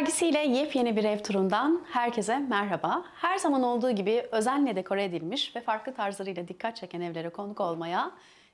dergisiyle yepyeni bir ev turundan herkese merhaba. Her zaman olduğu gibi özenle dekore edilmiş ve farklı tarzlarıyla dikkat çeken evlere konuk olmaya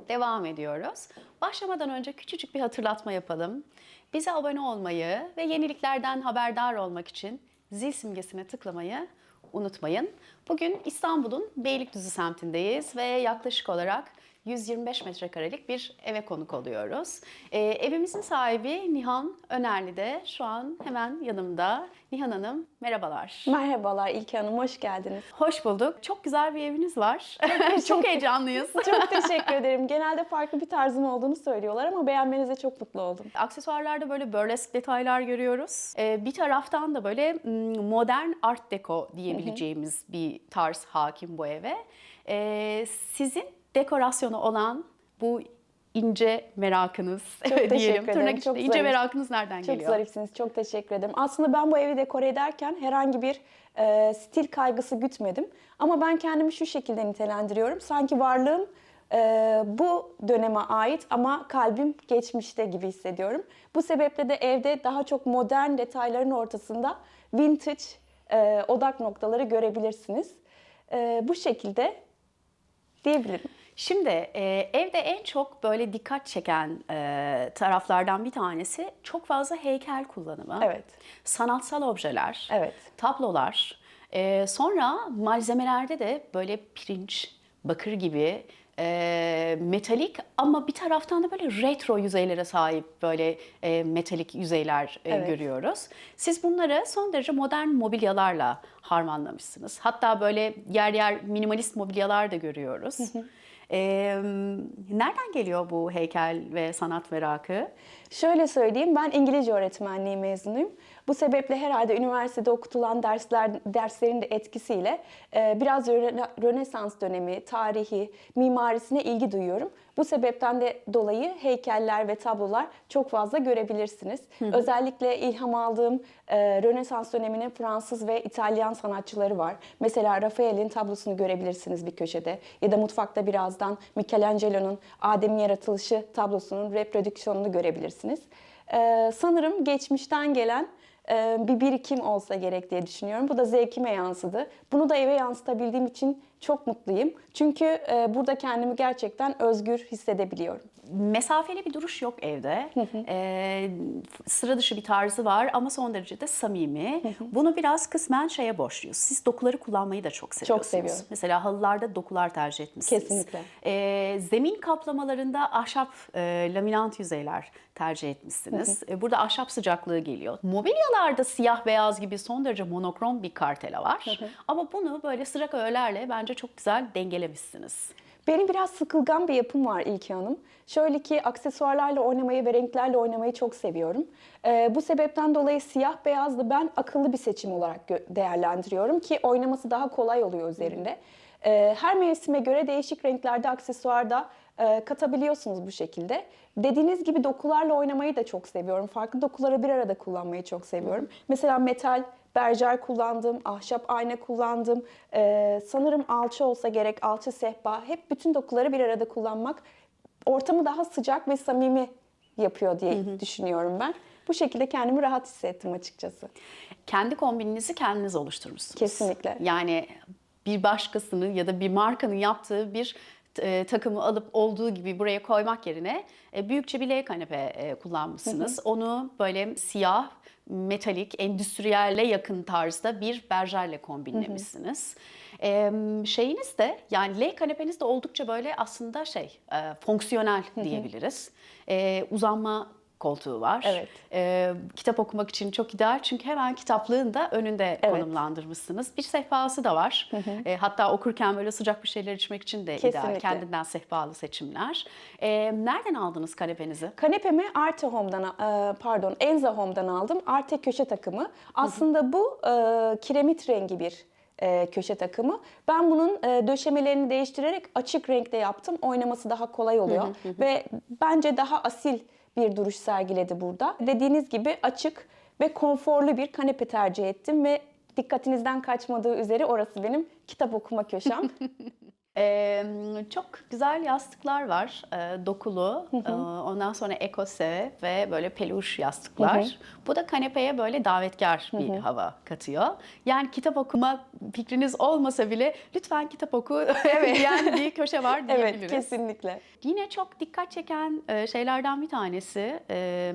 devam ediyoruz. Başlamadan önce küçücük bir hatırlatma yapalım. Bize abone olmayı ve yeniliklerden haberdar olmak için zil simgesine tıklamayı unutmayın. Bugün İstanbul'un Beylikdüzü semtindeyiz ve yaklaşık olarak 125 metrekarelik bir eve konuk oluyoruz. Ee, evimizin sahibi Nihan Önerli de şu an hemen yanımda. Nihan Hanım merhabalar. Merhabalar İlke Hanım, hoş geldiniz. Hoş bulduk. Çok güzel bir eviniz var. çok heyecanlıyız. Çok teşekkür ederim. Genelde farklı bir tarzım olduğunu söylüyorlar ama beğenmenize çok mutlu oldum. Aksesuarlarda böyle burlesk detaylar görüyoruz. Ee, bir taraftan da böyle modern art deco diyebileceğimiz bir tarz hakim bu eve. Ee, sizin dekorasyonu olan bu ince merakınız teşekkür diyelim. ederim. Tırnak Çok ince zarif. merakınız nereden Çok geliyor? zarifsiniz, çok teşekkür ederim. Aslında ben bu evi dekore ederken herhangi bir e, stil kaygısı gütmedim. Ama ben kendimi şu şekilde nitelendiriyorum. Sanki varlığım e, bu döneme ait ama kalbim geçmişte gibi hissediyorum. Bu sebeple de evde daha çok modern detayların ortasında vintage e, odak noktaları görebilirsiniz. E, bu şekilde diyebilirim. Şimdi e, evde en çok böyle dikkat çeken e, taraflardan bir tanesi çok fazla heykel kullanımı. Evet. Sanatsal objeler, Evet. tablolar. E, sonra malzemelerde de böyle pirinç, bakır gibi e, metalik ama bir taraftan da böyle retro yüzeylere sahip böyle e, metalik yüzeyler e, Evet. görüyoruz. Siz bunları son derece modern mobilyalarla harmanlamışsınız. Hatta böyle yer yer minimalist mobilyalar da görüyoruz. E, nereden geliyor bu heykel ve sanat merakı? Şöyle söyleyeyim, ben İngilizce öğretmenliği mezunuyum. Bu sebeple herhalde üniversitede okutulan dersler derslerin de etkisiyle e, biraz Röne- Rönesans dönemi, tarihi, mimarisine ilgi duyuyorum. Bu sebepten de dolayı heykeller ve tablolar çok fazla görebilirsiniz. Özellikle ilham aldığım e, Rönesans döneminin Fransız ve İtalyan sanatçıları var. Mesela Rafael'in tablosunu görebilirsiniz bir köşede. Ya da mutfakta birazdan Michelangelo'nun Adem'in yaratılışı tablosunun reprodüksiyonunu görebilirsiniz. E, sanırım geçmişten gelen e, bir birikim olsa gerek diye düşünüyorum. Bu da zevkime yansıdı. Bunu da eve yansıtabildiğim için çok mutluyum. Çünkü e, burada kendimi gerçekten özgür hissedebiliyorum. Mesafeli bir duruş yok evde. Ee, sıra dışı bir tarzı var ama son derece de samimi. Bunu biraz kısmen şeye borçluyuz. Siz dokuları kullanmayı da çok seviyorsunuz. seviyorum. Mesela halılarda dokular tercih etmişsiniz. Kesinlikle. Ee, zemin kaplamalarında ahşap e, laminant yüzeyler tercih etmişsiniz. E, Burada ahşap sıcaklığı geliyor. Mobilyalarda siyah beyaz gibi son derece monokrom bir kartela var. Ama bunu böyle sıcak öğelerle bence çok güzel dengelemişsiniz. Benim biraz sıkılgan bir yapım var İlki Hanım. Şöyle ki aksesuarlarla oynamayı ve renklerle oynamayı çok seviyorum. Ee, bu sebepten dolayı siyah beyazlı ben akıllı bir seçim olarak değerlendiriyorum ki oynaması daha kolay oluyor üzerinde. Ee, her mevsime göre değişik renklerde aksesuarda e, katabiliyorsunuz bu şekilde. Dediğiniz gibi dokularla oynamayı da çok seviyorum. Farklı dokuları bir arada kullanmayı çok seviyorum. Mesela metal, berjer kullandım, ahşap ayna kullandım. Ee, sanırım alçı olsa gerek, alçı sehpa. Hep bütün dokuları bir arada kullanmak ortamı daha sıcak ve samimi yapıyor diye düşünüyorum ben. Bu şekilde kendimi rahat hissettim açıkçası. kendi kombininizi kendiniz oluşturmuşsunuz. Kesinlikle. Yani bir başkasının ya da bir markanın yaptığı bir e, takımı alıp olduğu gibi buraya koymak yerine e, büyükçe bir L kanepe e, kullanmışsınız. Onu böyle siyah, metalik, endüstriyelle yakın tarzda bir berjerle kombinlemişsiniz. E, şeyiniz de yani L kanepeniz de oldukça böyle aslında şey e, fonksiyonel diyebiliriz. E, uzanma koltuğu var. Evet. E, kitap okumak için çok ideal çünkü hemen kitaplığın da önünde Evet. konumlandırmışsınız. Bir sehpası da var. E, hatta okurken böyle sıcak bir şeyler içmek için de ideal. Kesinlikle. Kendinden sehpalı seçimler. E, nereden aldınız kanepenizi? Kanepemi Arte Home'dan, e, pardon Enza Home'dan aldım. Arte köşe takımı. Aslında bu e, kiremit rengi bir e, köşe takımı. Ben bunun e, döşemelerini değiştirerek açık renkte yaptım. Oynaması daha kolay oluyor. Ve bence daha asil bir duruş sergiledi burada. Dediğiniz gibi açık ve konforlu bir kanepe tercih ettim ve dikkatinizden kaçmadığı üzere orası benim kitap okuma köşem. Ee, çok güzel yastıklar var. Ee, dokulu. Ee, ondan sonra ekose ve böyle peluş yastıklar. Bu da kanepeye böyle davetkar bir hava katıyor. Yani kitap okuma fikriniz olmasa bile lütfen kitap oku diyen bir köşe var Evet, diyebiliriz. kesinlikle. Yine çok dikkat çeken şeylerden bir tanesi e,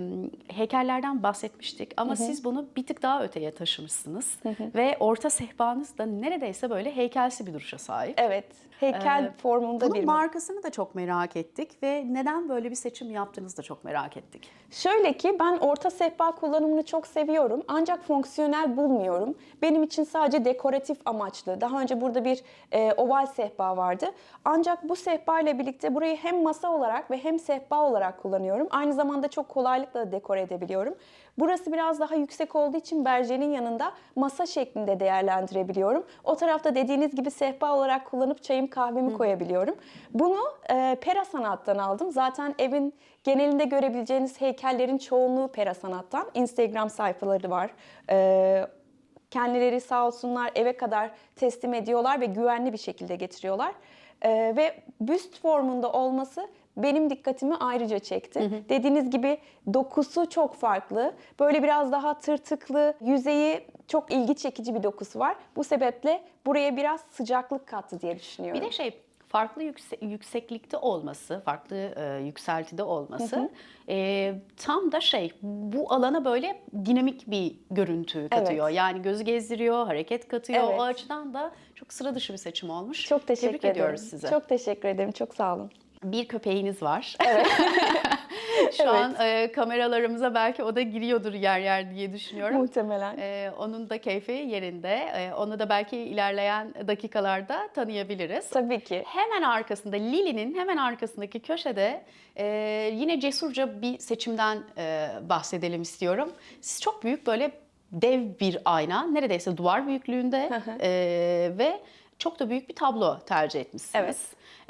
heykellerden bahsetmiştik ama siz bunu bir tık daha öteye taşımışsınız ve orta sehpanız da neredeyse böyle heykelsi bir duruşa sahip. Evet, heykel Ee, formunda Bunun bir markasını da çok merak ettik ve neden böyle bir seçim yaptığınızı da çok merak ettik. Şöyle ki ben orta sehpa kullanımını çok seviyorum ancak fonksiyonel bulmuyorum. Benim için sadece dekoratif amaçlı. Daha önce burada bir e, oval sehpa vardı. Ancak bu sehpa ile birlikte burayı hem masa olarak ve hem sehpa olarak kullanıyorum. Aynı zamanda çok kolaylıkla dekore edebiliyorum. Burası biraz daha yüksek olduğu için berjenin yanında masa şeklinde değerlendirebiliyorum. O tarafta dediğiniz gibi sehpa olarak kullanıp çayım kahvemi koyabiliyorum. Bunu e, Pera Sanat'tan aldım. Zaten evin genelinde görebileceğiniz heykellerin çoğunluğu Pera Sanat'tan. Instagram sayfaları var. E, kendileri sağ olsunlar eve kadar teslim ediyorlar ve güvenli bir şekilde getiriyorlar. E, ve büst formunda olması benim dikkatimi ayrıca çekti. Dediğiniz gibi dokusu çok farklı. Böyle biraz daha tırtıklı, yüzeyi çok ilgi çekici bir dokusu var. Bu sebeple buraya biraz sıcaklık kattı diye düşünüyorum. Bir de şey farklı yükse- yükseklikte olması, farklı e, yükseltide olması e, tam da şey bu alana böyle dinamik bir görüntü katıyor. Yani gözü gezdiriyor, hareket katıyor. Evet. O açıdan da çok sıra dışı bir seçim olmuş. çok teşekkür Tebrik ederim. ediyoruz size. Çok teşekkür ederim. Çok sağ olun. Bir köpeğiniz var. Evet. Şu an e, kameralarımıza belki o da giriyordur yer yer diye düşünüyorum. Muhtemelen. E, onun da keyfi yerinde. E, onu da belki ilerleyen dakikalarda tanıyabiliriz. Tabii ki. Hemen arkasında Lili'nin hemen arkasındaki köşede e, yine cesurca bir seçimden e, bahsedelim istiyorum. Siz çok büyük böyle dev bir ayna, neredeyse duvar büyüklüğünde e, ve çok da büyük bir tablo tercih etmişsiniz. Evet.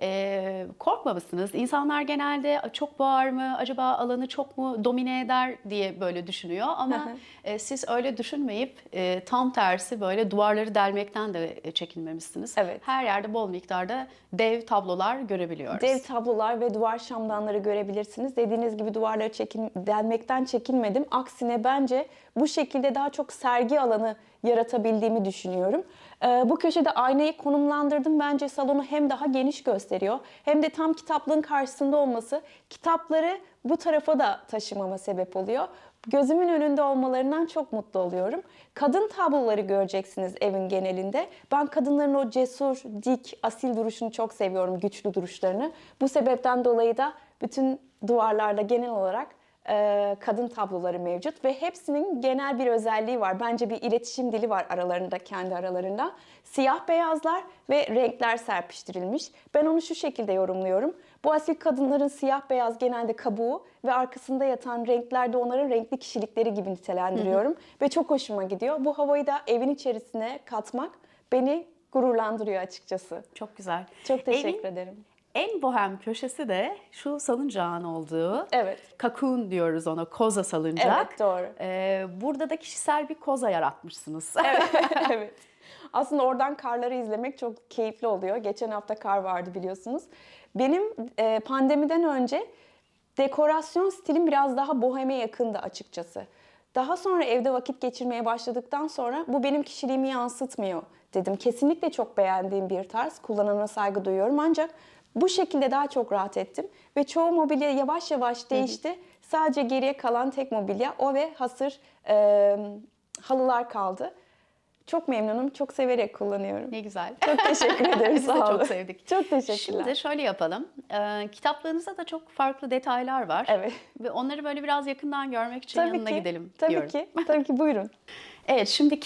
E, korkmamışsınız. İnsanlar genelde çok boğar mı, acaba alanı çok mu domine eder diye böyle düşünüyor. Ama e, siz öyle düşünmeyip e, tam tersi böyle duvarları delmekten de e, çekinmemişsiniz. Evet. Her yerde bol miktarda dev tablolar görebiliyoruz. Dev tablolar ve duvar şamdanları görebilirsiniz. Dediğiniz gibi duvarları çekin, delmekten çekinmedim. Aksine bence bu şekilde daha çok sergi alanı yaratabildiğimi düşünüyorum. Ee, bu köşede aynayı konumlandırdım. Bence salonu hem daha geniş gösteriyor hem de tam kitaplığın karşısında olması kitapları bu tarafa da taşımama sebep oluyor. Gözümün önünde olmalarından çok mutlu oluyorum. Kadın tabloları göreceksiniz evin genelinde. Ben kadınların o cesur, dik, asil duruşunu çok seviyorum, güçlü duruşlarını. Bu sebepten dolayı da bütün duvarlarda genel olarak e, kadın tabloları mevcut ve hepsinin genel bir özelliği var. Bence bir iletişim dili var aralarında, kendi aralarında. Siyah beyazlar ve renkler serpiştirilmiş. Ben onu şu şekilde yorumluyorum. Bu asil kadınların siyah beyaz genelde kabuğu ve arkasında yatan renkler de onların renkli kişilikleri gibi nitelendiriyorum. Ve çok hoşuma gidiyor. Bu havayı da evin içerisine katmak beni gururlandırıyor açıkçası. Çok güzel. Çok teşekkür Evin ederim. En bohem köşesi de şu salıncağın olduğu. Evet. Kakun diyoruz ona, koza salıncak. Evet, doğru. Ee, burada da kişisel bir koza yaratmışsınız. evet. Aslında oradan karları izlemek çok keyifli oluyor. Geçen hafta kar vardı biliyorsunuz. Benim e, pandemiden önce dekorasyon stilim biraz daha boheme yakındı açıkçası. Daha sonra evde vakit geçirmeye başladıktan sonra bu benim kişiliğimi yansıtmıyor dedim. Kesinlikle çok beğendiğim bir tarz. Kullanana saygı duyuyorum ancak bu şekilde daha çok rahat ettim. Ve çoğu mobilya yavaş yavaş değişti. Sadece geriye kalan tek mobilya o ve hasır e, halılar kaldı. Çok memnunum, çok severek kullanıyorum. ne güzel. Çok teşekkür ederim, Biz de çok sevdik. Çok teşekkürler. Şimdi şöyle yapalım. Ee, kitaplığınızda da çok farklı detaylar var. Evet. Ve onları böyle biraz yakından görmek için yanına gidelim tabii diyorum. ki, tabii ki buyurun. Evet, şimdi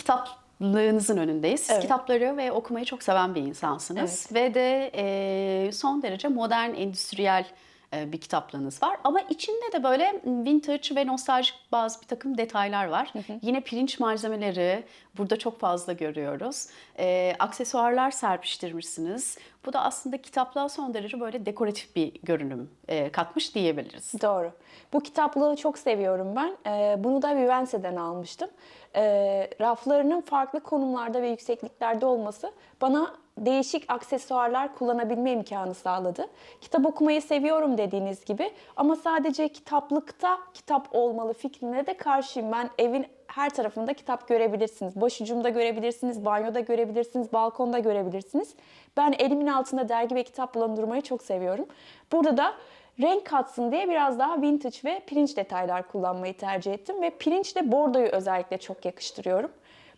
kitaplığınızın önündeyiz. Siz Evet. kitapları ve okumayı çok seven bir insansınız. Ve de e, son derece modern, endüstriyel bir kitaplığınız var. Ama içinde de böyle vintage ve nostaljik bazı bir takım detaylar var. Yine pirinç malzemeleri burada çok fazla görüyoruz. E, aksesuarlar serpiştirmişsiniz. Bu da aslında kitaplığa son derece böyle dekoratif bir görünüm e, katmış diyebiliriz. Doğru. Bu kitaplığı çok seviyorum ben. Ee, bunu da Vivense'den almıştım. Ee, raflarının farklı konumlarda ve yüksekliklerde olması bana değişik aksesuarlar kullanabilme imkanı sağladı. Kitap okumayı seviyorum dediğiniz gibi ama sadece kitaplıkta kitap olmalı fikrine de karşıyım. Ben evin her tarafında kitap görebilirsiniz. Başucumda görebilirsiniz, banyoda görebilirsiniz, balkonda görebilirsiniz. Ben elimin altında dergi ve kitap bulundurmayı çok seviyorum. Burada da renk katsın diye biraz daha vintage ve pirinç detaylar kullanmayı tercih ettim. Ve pirinçle bordoyu özellikle çok yakıştırıyorum.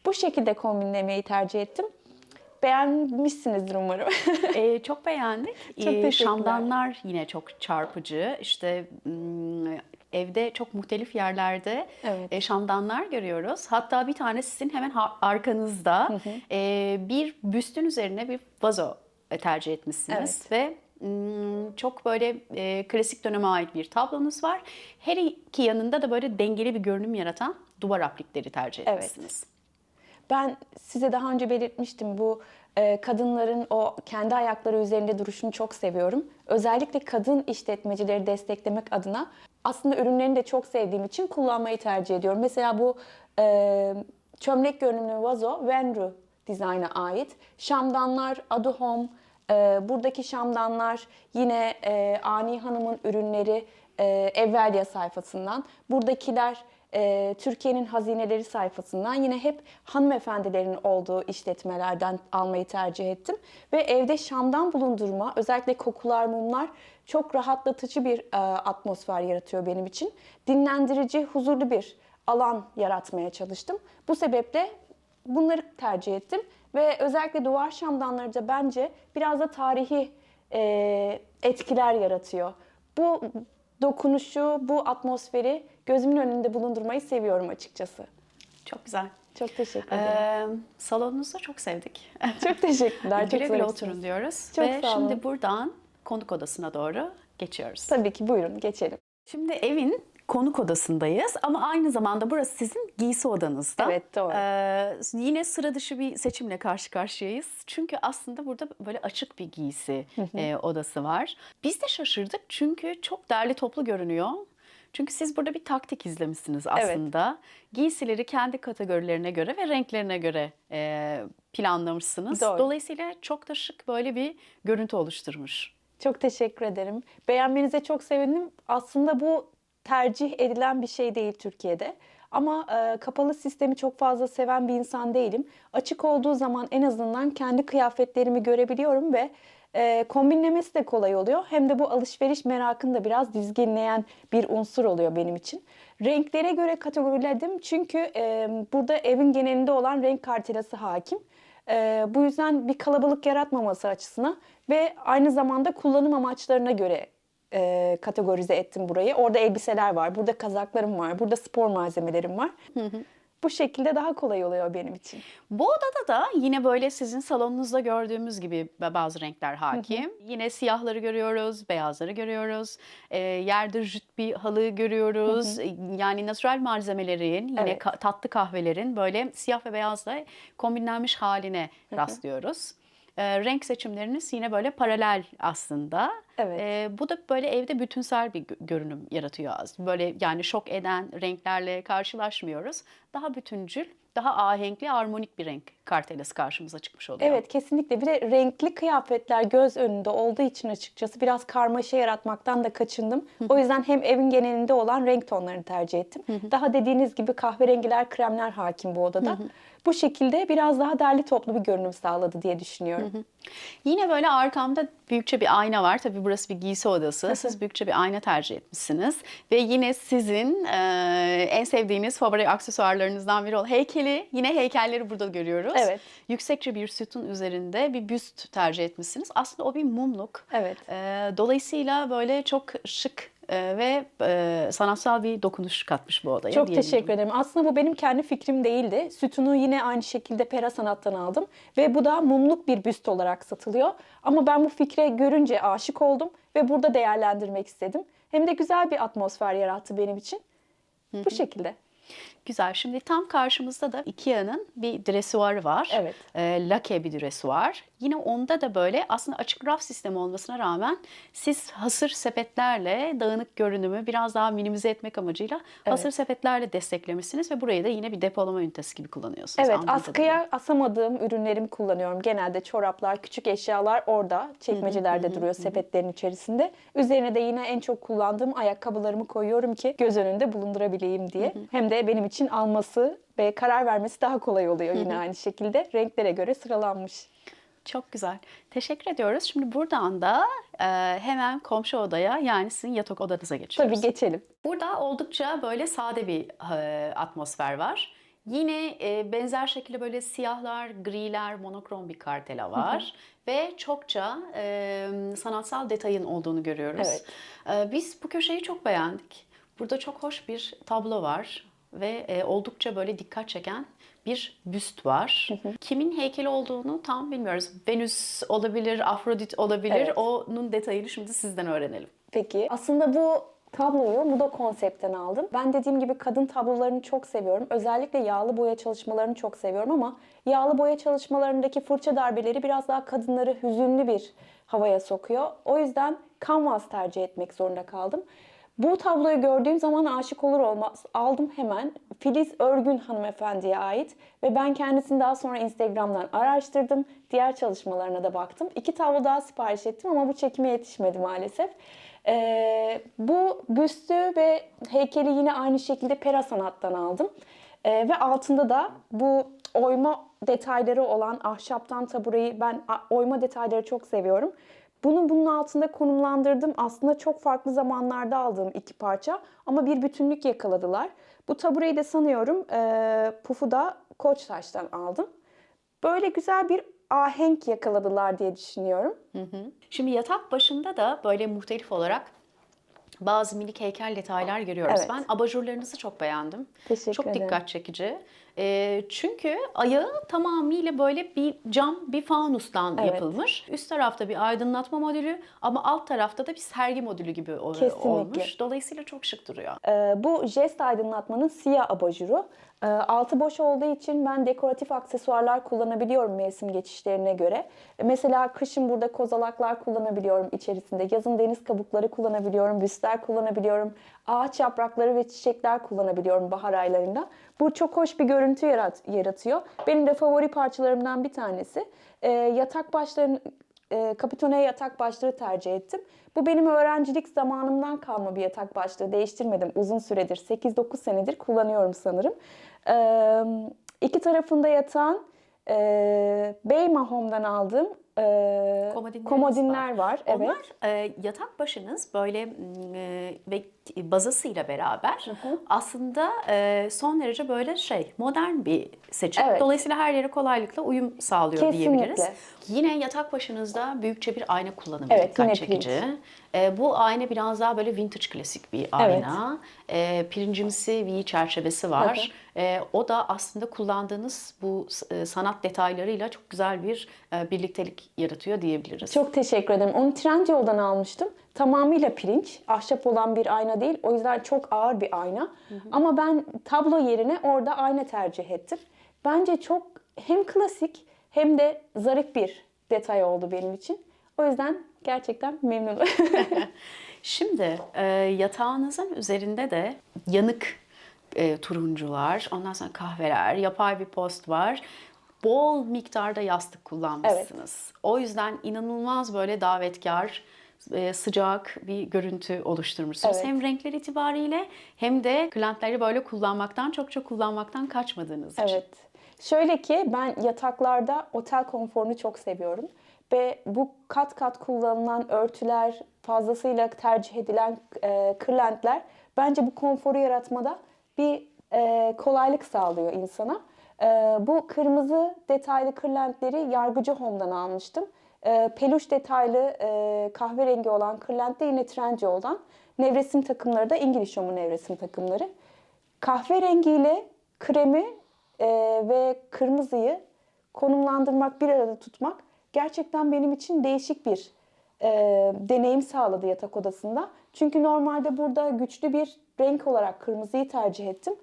Bu şekilde kombinlemeyi tercih ettim. Beğenmişsinizdir umarım. Ee, çok beğendik. Çok Ee, teşekkürler. şamdanlar yine çok çarpıcı. İşte evde çok muhtelif yerlerde Evet. e, şamdanlar görüyoruz. Hatta bir tane sizin hemen arkanızda e, bir büstün üzerine bir vazo e, tercih etmişsiniz ve mm, çok böyle e, klasik döneme ait bir tablonuz var. Her iki yanında da böyle dengeli bir görünüm yaratan duvar aplikleri tercih Evet. Ben size daha önce belirtmiştim bu e, kadınların o kendi ayakları üzerinde duruşunu çok seviyorum. Özellikle kadın işletmecileri desteklemek adına aslında ürünlerini de çok sevdiğim için kullanmayı tercih ediyorum. Mesela bu e, çömlek görünümlü vazo Venru Design'a ait. Şamdanlar Adu Home, e, buradaki şamdanlar yine e, Ani Hanım'ın ürünleri e, Evvelya sayfasından. Buradakiler e, Türkiye'nin hazineleri sayfasından yine hep hanımefendilerin olduğu işletmelerden almayı tercih ettim. Ve evde şamdan bulundurma, özellikle kokular, mumlar çok rahatlatıcı bir e, atmosfer yaratıyor benim için. Dinlendirici, huzurlu bir alan yaratmaya çalıştım. Bu sebeple bunları tercih ettim. Ve özellikle duvar şamdanları da bence biraz da tarihi e, etkiler yaratıyor. Bu dokunuşu, bu atmosferi gözümün önünde bulundurmayı seviyorum açıkçası. Çok güzel. Çok teşekkür ederim. Ee, salonunuzu çok sevdik. çok teşekkürler. Çok güle güle oturun diyoruz. Çok Ve sağ olun. şimdi buradan konuk odasına doğru geçiyoruz. Tabii ki buyurun geçelim. Şimdi evin konuk odasındayız ama aynı zamanda burası sizin giysi odanızda. Evet, doğru. Ee, yine sıra dışı bir seçimle karşı karşıyayız. Çünkü aslında burada böyle açık bir giysi e, odası var. Biz de şaşırdık çünkü çok derli toplu görünüyor. Çünkü siz burada bir taktik izlemişsiniz aslında. Giysileri kendi kategorilerine göre ve renklerine göre e, planlamışsınız. Doğru. Dolayısıyla çok da şık böyle bir görüntü oluşturmuş. Çok teşekkür ederim. Beğenmenize çok sevindim. Aslında bu tercih edilen bir şey değil Türkiye'de. Ama e, kapalı sistemi çok fazla seven bir insan değilim. Açık olduğu zaman en azından kendi kıyafetlerimi görebiliyorum ve e, kombinlemesi de kolay oluyor. Hem de bu alışveriş merakını da biraz dizginleyen bir unsur oluyor benim için. Renklere göre kategoriledim çünkü e, burada evin genelinde olan renk kartelası hakim. Ee, bu yüzden bir kalabalık yaratmaması açısına ve aynı zamanda kullanım amaçlarına göre e, kategorize ettim burayı. Orada elbiseler var, burada kazaklarım var, burada spor malzemelerim var. Bu şekilde daha kolay oluyor benim için. Bu odada da yine böyle sizin salonunuzda gördüğümüz gibi bazı renkler hakim. Yine siyahları görüyoruz, beyazları görüyoruz. E, yerde jüt bir halı görüyoruz. E, Yani natural malzemelerin, yine Evet. ka- tatlı kahvelerin böyle siyah ve beyazla kombinlenmiş haline rastlıyoruz. E, renk seçimleriniz yine böyle paralel aslında. Evet. E, bu da böyle evde bütünsel bir gö- görünüm yaratıyor. az. Böyle yani şok eden renklerle karşılaşmıyoruz. Daha bütüncül, daha ahenkli, armonik bir renk kartelası karşımıza çıkmış oluyor. Evet kesinlikle. Bir de renkli kıyafetler göz önünde olduğu için açıkçası biraz karmaşa yaratmaktan da kaçındım. O yüzden hem evin genelinde olan renk tonlarını tercih ettim. Daha dediğiniz gibi kahverengiler, kremler hakim bu odada. Bu şekilde biraz daha derli toplu bir görünüm sağladı diye düşünüyorum. Yine böyle arkamda büyükçe bir ayna var. Tabii burası bir giysi odası. Siz büyükçe bir ayna tercih etmişsiniz. Ve yine sizin e, en sevdiğiniz favori aksesuarlarınızdan biri olan heykeli. Yine heykelleri burada görüyoruz. Evet. Yüksekçe bir sütun üzerinde bir büst tercih etmişsiniz. Aslında o bir mumluk. Evet. E, dolayısıyla böyle çok şık e, ve e, sanatsal bir dokunuş katmış bu odaya. Çok teşekkür ederim. Aslında bu benim kendi fikrim değildi. Sütunu yine aynı şekilde Pera Sanat'tan aldım. Ve bu da mumluk bir büst olarak satılıyor. Ama ben bu fikre görünce aşık oldum ve burada değerlendirmek istedim. Hem de güzel bir atmosfer yarattı benim için. Bu şekilde. Güzel. Şimdi tam karşımızda da Ikea'nın bir dresuarı var. Evet. E, lake bir dresuar. Yine onda da böyle aslında açık raf sistemi olmasına rağmen siz hasır sepetlerle dağınık görünümü biraz daha minimize etmek amacıyla hasır sepetlerle desteklemişsiniz ve burayı da yine bir depolama ünitesi gibi kullanıyorsunuz. Evet, askıya asamadığım ürünlerimi kullanıyorum. Genelde çoraplar, küçük eşyalar orada çekmecelerde duruyor sepetlerin içerisinde. Üzerine de yine en çok kullandığım ayakkabılarımı koyuyorum ki göz önünde bulundurabileyim diye. Hem de benim için alması ve karar vermesi daha kolay oluyor yine aynı şekilde. Renklere göre sıralanmış. Çok güzel. Teşekkür ediyoruz. Şimdi buradan da e, hemen komşu odaya yani sizin yatak odanıza geçiyoruz. Tabii geçelim. Burada oldukça böyle sade bir e, atmosfer var. Yine e, benzer şekilde böyle siyahlar, griler, monokrom bir kartela var. Ve çokça e, sanatsal detayın olduğunu görüyoruz. E, biz bu köşeyi çok beğendik. Burada çok hoş bir tablo var ve e, oldukça böyle dikkat çeken bir büst var. Kimin heykeli olduğunu tam bilmiyoruz. Venüs olabilir, Afrodit olabilir. Evet. Onun detayını şimdi sizden öğrenelim. Peki aslında bu tabloyu Mudo konseptten aldım. Ben dediğim gibi kadın tablolarını çok seviyorum. Özellikle yağlı boya çalışmalarını çok seviyorum ama yağlı boya çalışmalarındaki fırça darbeleri biraz daha kadınları hüzünlü bir havaya sokuyor. O yüzden kanvas tercih etmek zorunda kaldım. Bu tabloyu gördüğüm zaman aşık olur olmaz aldım hemen. Filiz Örgün hanımefendiye ait ve ben kendisini daha sonra Instagram'dan araştırdım. Diğer çalışmalarına da baktım. İki tablo daha sipariş ettim ama bu çekime yetişmedi maalesef. Ee, bu büstü ve heykeli yine aynı şekilde Pera Sanat'tan aldım. Ee, ve altında da bu oyma detayları olan ahşaptan tabureyi ben oyma detayları çok seviyorum. Bunu bunun altında konumlandırdım. Aslında çok farklı zamanlarda aldığım iki parça ama bir bütünlük yakaladılar. Bu tabureyi de sanıyorum e, pufu da Koçtaş'tan aldım. Böyle güzel bir ahenk yakaladılar diye düşünüyorum. Şimdi yatak başında da böyle muhtelif olarak bazı minik heykel detaylar görüyoruz. Evet. Ben abajurlarınızı çok beğendim. Teşekkür çok ederim. dikkat çekici. Ee, çünkü ayağı tamamıyla böyle bir cam, bir fanustan Evet. yapılmış. Üst tarafta bir aydınlatma modülü ama alt tarafta da bir sergi modülü gibi Kesinlikle. olmuş. Dolayısıyla çok şık duruyor. Ee, bu jest aydınlatmanın siyah abajuru. Ee, altı boş olduğu için ben dekoratif aksesuarlar kullanabiliyorum mevsim geçişlerine göre. Ee, Mesela kışın burada kozalaklar kullanabiliyorum içerisinde. Yazın deniz kabukları kullanabiliyorum, büstler kullanabiliyorum. Ağaç yaprakları ve çiçekler kullanabiliyorum bahar aylarında. Bu çok hoş bir görüntü yarat- yaratıyor. Benim de favori parçalarımdan bir tanesi. Ee, yatak başlarının e, kapitone yatak başlığı tercih ettim. Bu benim öğrencilik zamanımdan kalma bir yatak başlığı. Değiştirmedim uzun süredir. 8-9 senedir kullanıyorum sanırım. Ee, iki tarafında yatan e, Beyma Home'dan aldığım e, komodinler var. Evet. Onlar e, yatak başınız böyle m, e, ve bazasıyla beraber aslında e, son derece böyle şey modern bir seçim. Evet. Dolayısıyla her yere kolaylıkla uyum sağlıyor Kesinlikle. diyebiliriz. Yine yatak başınızda büyükçe bir ayna kullanımı Evet, dikkat çekici. E, bu ayna biraz daha böyle vintage klasik bir ayna. E, pirincimsi V çerçevesi var. E, o da aslında kullandığınız bu e, sanat detaylarıyla çok güzel bir e, birliktelik yaratıyor diyebiliriz. Çok teşekkür ederim. Onu Trendyol'dan almıştım. Tamamıyla pirinç. Ahşap olan bir ayna değil. O yüzden çok ağır bir ayna. Ama ben tablo yerine orada ayna tercih ettim. Bence çok hem klasik hem de zarif bir detay oldu benim için. O yüzden gerçekten memnunum. Şimdi e, yatağınızın üzerinde de yanık e, turuncular, ondan sonra kahveler, yapay bir post var. Bol miktarda yastık kullanmışsınız. O yüzden inanılmaz böyle davetkar, e, sıcak bir görüntü oluşturmuşsunuz. Evet. Hem renkler itibariyle hem de klantleri böyle kullanmaktan, çok çok kullanmaktan kaçmadığınız için. Evet. Şöyle ki ben yataklarda otel konforunu çok seviyorum. Ve bu kat kat kullanılan örtüler, fazlasıyla tercih edilen e, kırlentler bence bu konforu yaratmada bir e, kolaylık sağlıyor insana. E, bu kırmızı detaylı kırlentleri Yargıcı Home'dan almıştım. E, peluş detaylı e, kahverengi olan kırlent de yine Trendyol'dan. Nevresim takımları da İngiliz Home'un nevresim takımları. Kahverengiyle kremi e, ve kırmızıyı konumlandırmak, bir arada tutmak gerçekten benim için değişik bir e, deneyim sağladı yatak odasında. Çünkü normalde burada güçlü bir renk olarak kırmızıyı tercih ettim.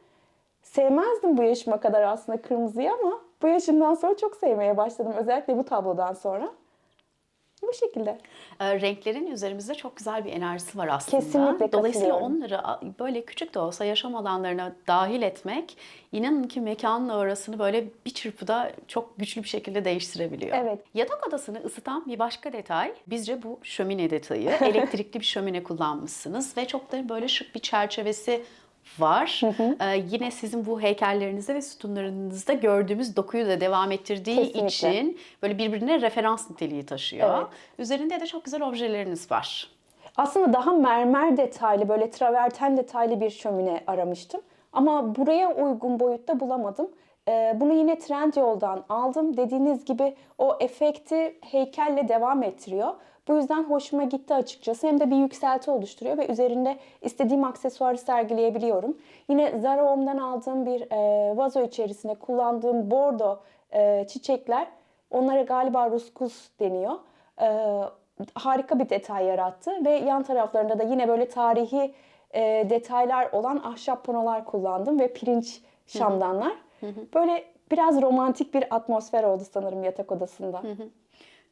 Sevmezdim bu yaşıma kadar aslında kırmızıyı ama Bu yaşımdan sonra çok sevmeye başladım. Özellikle bu tablodan sonra. Bu şekilde. E, renklerin üzerimizde çok güzel bir enerjisi var aslında. Kesinlikle Dolayısıyla onları böyle küçük de olsa yaşam alanlarına dahil etmek inanın ki mekanla orasını böyle bir çırpıda çok güçlü bir şekilde değiştirebiliyor. Evet. Yatak odasını ısıtan bir başka detay bizce bu şömine detayı. Elektrikli bir şömine kullanmışsınız ve çok da böyle şık bir çerçevesi var. Ee, yine sizin bu heykellerinizde ve sütunlarınızda gördüğümüz dokuyu da devam ettirdiği Kesinlikle. için böyle birbirine referans niteliği taşıyor. Evet. Üzerinde de çok güzel objeleriniz var. Aslında daha mermer detaylı, böyle traverten detaylı bir şömine aramıştım. Ama buraya uygun boyutta bulamadım. Ee, bunu yine Trendyol'dan aldım. Dediğiniz gibi o efekti heykelle devam ettiriyor. Bu yüzden hoşuma gitti açıkçası. Hem de bir yükselti oluşturuyor ve üzerinde istediğim aksesuarı sergileyebiliyorum. Yine Zara Home'dan aldığım bir e, vazo içerisinde kullandığım bordo e, çiçekler. Onlara galiba ruskus deniyor. E, harika bir detay yarattı ve yan taraflarında da yine böyle tarihi e, detaylar olan ahşap panolar kullandım ve pirinç şamdanlar. Böyle biraz romantik bir atmosfer oldu sanırım yatak odasında.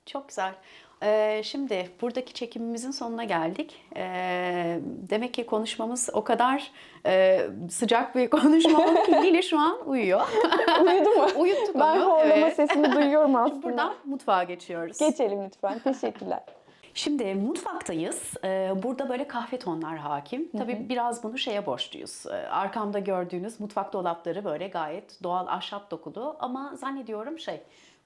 Çok güzel. Ee, şimdi buradaki çekimimizin sonuna geldik. Ee, demek ki konuşmamız o kadar e, sıcak bir konuşma oldu ki Lili şu an uyuyor. Uyudu mu? Uyuttuk Ben onu. horlama evet. sesini duyuyorum aslında. Buradan mutfağa geçiyoruz. Geçelim lütfen. Teşekkürler. Şimdi mutfaktayız. Ee, Burada böyle kahve tonlar hakim. Tabii biraz bunu şeye borçluyuz. Ee, Arkamda gördüğünüz mutfak dolapları böyle gayet doğal ahşap dokulu. Ama zannediyorum şey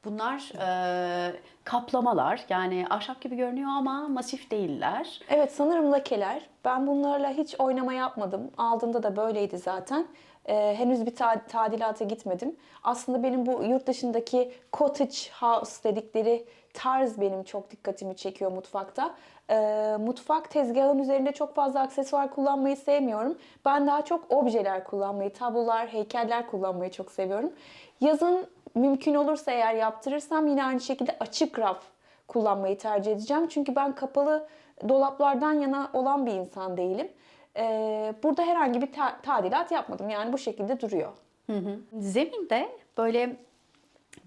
bunlar e, kaplamalar. Yani ahşap gibi görünüyor ama masif değiller. Evet sanırım lakeler. Ben bunlarla hiç oynama yapmadım. Aldığımda da böyleydi zaten. Ee, henüz bir ta- tadilata gitmedim. Aslında benim bu yurt dışındaki cottage house dedikleri tarz benim çok dikkatimi çekiyor mutfakta. Ee, mutfak tezgahın üzerinde çok fazla aksesuar kullanmayı sevmiyorum. Ben daha çok objeler kullanmayı, tablolar, heykeller kullanmayı çok seviyorum. Yazın mümkün olursa eğer yaptırırsam yine aynı şekilde açık raf kullanmayı tercih edeceğim. Çünkü ben kapalı dolaplardan yana olan bir insan değilim. Ee, burada herhangi bir ta- tadilat yapmadım. Yani bu şekilde duruyor. Zeminde böyle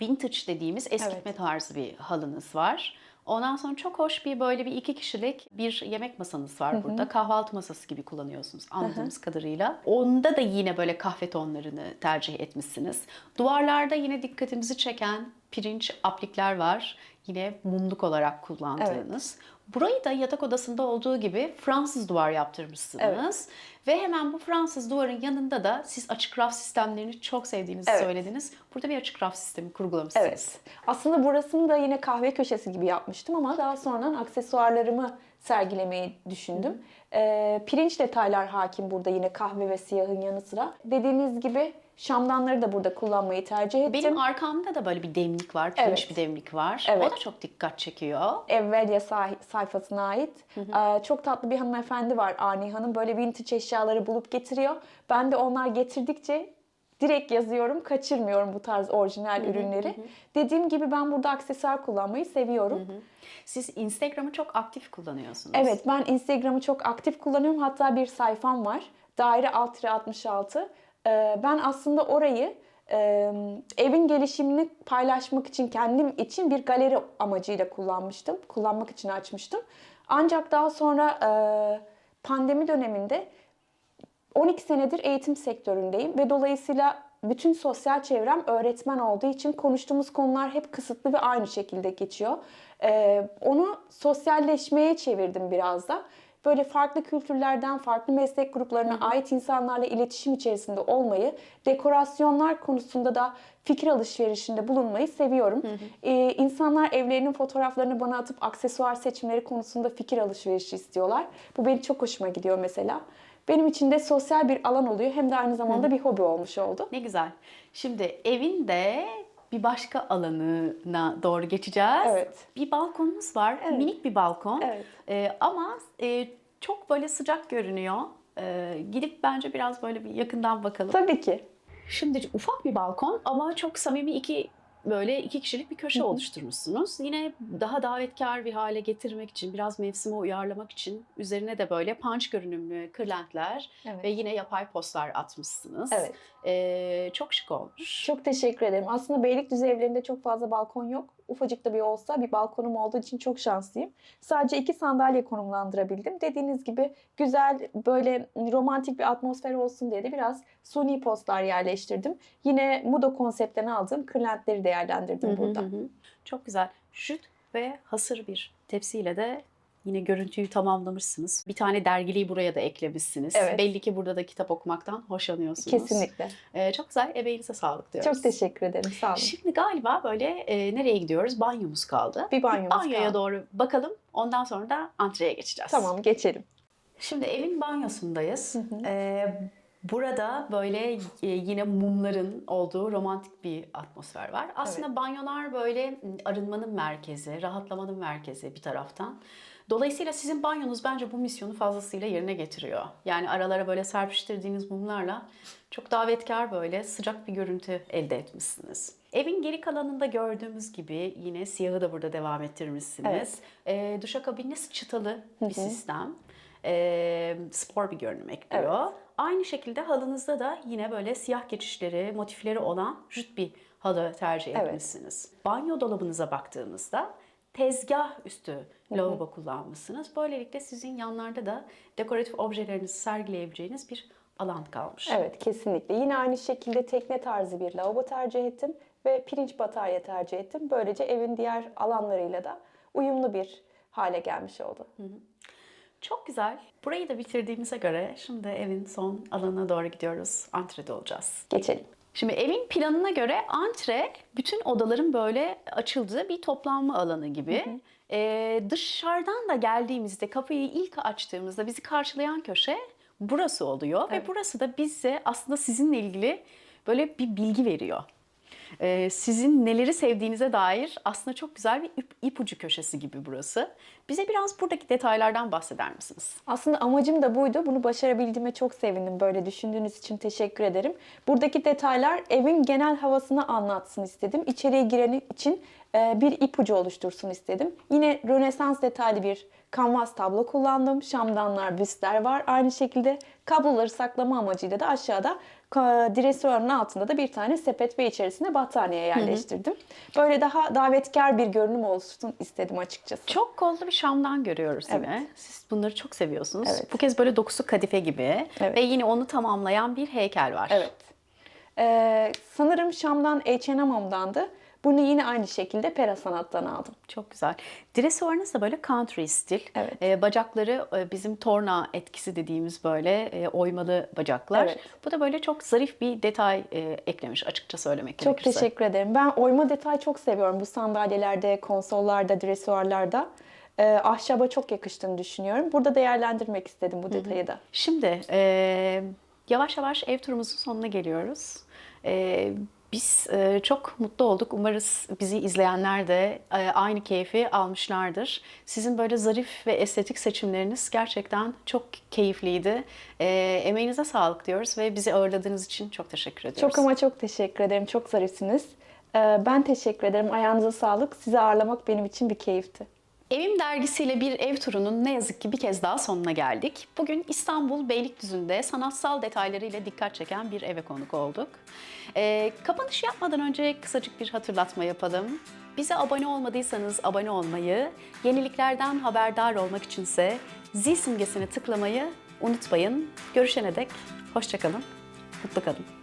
vintage dediğimiz eskitme Evet. tarzı bir halınız var. Ondan sonra çok hoş bir böyle bir iki kişilik bir yemek masanız var burada. Kahvaltı masası gibi kullanıyorsunuz anladığımız kadarıyla. Onda da yine böyle kahve tonlarını tercih etmişsiniz. Duvarlarda yine dikkatimizi çeken pirinç aplikler var. Yine mumluk olarak kullandığınız. Burayı da yatak odasında olduğu gibi Fransız duvar yaptırmışsınız. Ve hemen bu Fransız duvarın yanında da siz açık raf sistemlerini çok sevdiğinizi Evet. söylediniz. Burada bir açık raf sistemi kurgulamışsınız. Evet. Aslında burasını da yine kahve köşesi gibi yapmıştım ama daha sonradan aksesuarlarımı sergilemeyi düşündüm. Ee, pirinç detaylar hakim burada yine kahve ve siyahın yanı sıra. Dediğiniz gibi şamdanları da burada kullanmayı tercih ettim. Benim arkamda da böyle bir demlik var, pirinç Evet. bir demlik var. Evet. O da çok dikkat çekiyor. Evvelya sahi- sayfasına ait. Ee, çok tatlı bir hanımefendi var Ani Hanım. Böyle vintage eşyaları bulup getiriyor. Ben de onlar getirdikçe direkt yazıyorum. Kaçırmıyorum bu tarz orijinal ürünleri. Dediğim gibi ben burada aksesuar kullanmayı seviyorum. Siz Instagram'ı çok aktif kullanıyorsunuz. Evet ben Instagram'ı çok aktif kullanıyorum. Hatta bir sayfam var. Daire alt tire 66. Ee, ben aslında orayı evin gelişimini paylaşmak için kendim için bir galeri amacıyla kullanmıştım. Kullanmak için açmıştım. Ancak daha sonra pandemi döneminde 12 senedir eğitim sektöründeyim ve dolayısıyla bütün sosyal çevrem öğretmen olduğu için konuştuğumuz konular hep kısıtlı ve aynı şekilde geçiyor. Ee, onu sosyalleşmeye çevirdim biraz da. Böyle farklı kültürlerden, farklı meslek gruplarına ait insanlarla iletişim içerisinde olmayı, dekorasyonlar konusunda da fikir alışverişinde bulunmayı seviyorum. Ee, insanlar evlerinin fotoğraflarını bana atıp aksesuar seçimleri konusunda fikir alışverişi istiyorlar. Bu benim çok hoşuma gidiyor mesela. Benim için de sosyal bir alan oluyor hem de aynı zamanda bir hobi olmuş oldu. Ne güzel. Şimdi evin de bir başka alanına doğru geçeceğiz. Evet. Bir balkonumuz var. Minik bir balkon. Evet. Ee, ama e, çok böyle sıcak görünüyor. Ee, gidip bence biraz böyle bir yakından bakalım. Tabii ki. Şimdi ufak bir balkon ama çok samimi iki böyle iki kişilik bir köşe oluşturmuşsunuz. Yine daha davetkar bir hale getirmek için, biraz mevsime uyarlamak için üzerine de böyle punch görünümlü kırlentler Evet. ve yine yapay postlar atmışsınız. Evet. Ee, çok şık olmuş. Çok teşekkür ederim. Aslında Beylikdüzü evlerinde çok fazla balkon yok. Ufacık da bir olsa bir balkonum olduğu için çok şanslıyım. Sadece iki sandalye konumlandırabildim. Dediğiniz gibi güzel böyle romantik bir atmosfer olsun diye de biraz suni postlar yerleştirdim. Yine Mudo konseptten aldığım kırlentleri değerlendirdim burada. hı hı. Çok güzel. Jüt ve hasır bir tepsiyle de yine görüntüyü tamamlamışsınız. Bir tane dergiliği buraya da eklemişsiniz. Evet. Belli ki burada da kitap okumaktan hoşlanıyorsunuz. Kesinlikle. Ee, çok güzel. Emeğinize sağlık diyoruz. Çok teşekkür ederim. Sağ olun. Şimdi galiba böyle e, nereye gidiyoruz? Banyomuz kaldı. Bir banyomuz Banyoya kaldı. doğru bakalım. Ondan sonra da antreye geçeceğiz. Tamam geçelim. Şimdi evin banyosundayız. Hı hı. Ee, burada böyle e, yine mumların olduğu romantik bir atmosfer var. Aslında banyolar böyle arınmanın merkezi, rahatlamanın merkezi bir taraftan. Dolayısıyla sizin banyonuz bence bu misyonu fazlasıyla yerine getiriyor. Yani aralara böyle serpiştirdiğiniz mumlarla çok davetkar böyle sıcak bir görüntü elde etmişsiniz. Evin geri kalanında gördüğümüz gibi yine siyahı da burada devam ettirmişsiniz. Evet. Ee, duşakabininiz çıtalı bir sistem. Ee, spor bir görünüm ekliyor. Aynı şekilde halınızda da yine böyle siyah geçişleri, motifleri olan jüt bir halı tercih Evet. etmişsiniz. Banyo dolabınıza baktığımızda tezgah üstü lavabo kullanmışsınız. Böylelikle sizin yanlarda da dekoratif objelerinizi sergileyebileceğiniz bir alan kalmış. Evet kesinlikle. Yine aynı şekilde tekne tarzı bir lavabo tercih ettim ve pirinç batarya tercih ettim. Böylece evin diğer alanlarıyla da uyumlu bir hale gelmiş oldu. Çok güzel. Burayı da bitirdiğimize göre şimdi evin son alanına doğru gidiyoruz. Antrede olacağız. Geçelim. Şimdi evin planına göre antre bütün odaların böyle açıldığı bir toplanma alanı gibi. Ee, dışarıdan da geldiğimizde kapıyı ilk açtığımızda bizi karşılayan köşe burası oluyor Evet. ve burası da bize aslında sizinle ilgili böyle bir bilgi veriyor. Ee, sizin neleri sevdiğinize dair aslında çok güzel bir ip, ipucu köşesi gibi burası. Bize biraz buradaki detaylardan bahseder misiniz? Aslında amacım da buydu. Bunu başarabildiğime çok sevindim. Böyle düşündüğünüz için teşekkür ederim. Buradaki detaylar evin genel havasını anlatsın istedim. İçeriye gireni için e, bir ipucu oluştursun istedim. Yine Rönesans detaylı bir kanvas tablo kullandım. Şamdanlar, büstler var. Aynı şekilde kabloları saklama amacıyla da aşağıda direksiyonun altında da bir tane sepet ve içerisine battaniye yerleştirdim. Böyle daha davetkar bir görünüm olsun istedim açıkçası. Çok kollu bir şamdan görüyoruz yine. Evet. Siz bunları çok seviyorsunuz. Evet. Bu kez böyle dokusu kadife gibi Evet. ve yine onu tamamlayan bir heykel var. Evet. Ee, sanırım Şam'dan H&M Home'dandı. Bunu yine aynı şekilde Pera Sanat'tan aldım. Çok güzel. Dresuarınız da böyle country stil. Evet. Ee, bacakları e, bizim torna etkisi dediğimiz böyle e, oymalı bacaklar. Evet. Bu da böyle çok zarif bir detay e, eklemiş açıkça söylemek Çok gerekirse. teşekkür ederim. Ben oyma detay çok seviyorum bu sandalyelerde, konsollarda, dresuarlarda. Ee, ahşaba çok yakıştığını düşünüyorum. Burada değerlendirmek istedim bu detayı da. Şimdi e, yavaş yavaş ev turumuzun sonuna geliyoruz. E, biz e, çok mutlu olduk. Umarız bizi izleyenler de e, aynı keyfi almışlardır. Sizin böyle zarif ve estetik seçimleriniz gerçekten çok keyifliydi. E, emeğinize sağlık diyoruz ve bizi ağırladığınız için çok teşekkür ediyoruz. Çok ama çok teşekkür ederim. Çok zarifsiniz. Ben teşekkür ederim. Ayağınıza sağlık. Sizi ağırlamak benim için bir keyifti. Evim dergisiyle bir ev turunun ne yazık ki bir kez daha sonuna geldik. Bugün İstanbul Beylikdüzü'nde sanatsal detaylarıyla dikkat çeken bir eve konuk olduk. Ee, kapanış yapmadan önce kısacık bir hatırlatma yapalım. Bize abone olmadıysanız abone olmayı, yeniliklerden haberdar olmak içinse zil simgesini tıklamayı unutmayın. Görüşene dek hoşçakalın, mutlu kalın.